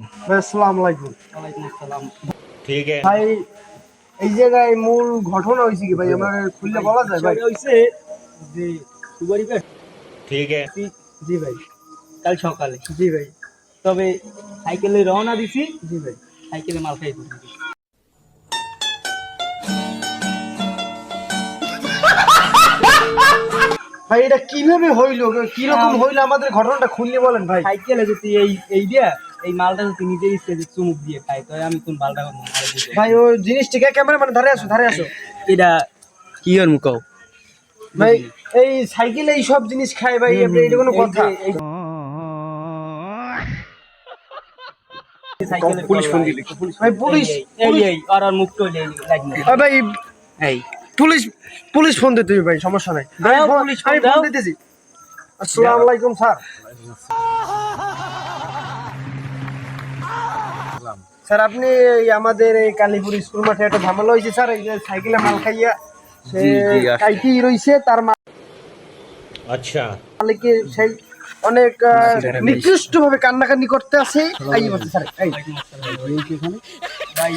ভাই কি সাইকেলে রওনা দিছি। জি ভাই। সাইকেলে মাল খাই ভাই এটা কীভাবে হইল? কীরকম হ্যাঁ। হইল আমাদের ঘটনাটা? খুললে বলেন ভাই। সাইকেলে যদি এই এই দিয়া এই মালটা যদি নিজে স্টেজে চুমুক দিয়ে খাই তো আমি কোন মালটা ভাই ওই জিনিসটিকে ক্যামেরা মানে ধারে আসো ধারে আসো। এটা কি ওর ভাই এই সাইকেলে এই সব জিনিস খায় ভাই এটা কোনো কথা। পুলিশ ফোন দিলি। ভাই পুলিশ এই এই আর আর মুখ কইলে লাগ ভাই এই। পুলিশ পুলিশ ফোন দিতে ভাই সমস্যা নাই। আমি ফোন-। দিতেছি। আসসালামু আলাইকুম স্যার। আসলাম স্যার আপনি আমাদের এই কালীপুর স্কুল মাঠে একটা ঝামেলা হয়েছে স্যার এই যে সাইকেলে মাল খাইয়া সে কাইটি রইছে তার মা আচ্ছা মালিকের সেই অনেক নিকৃষ্ট ভাবে কান্নাকানি করতে আছে স্যার এই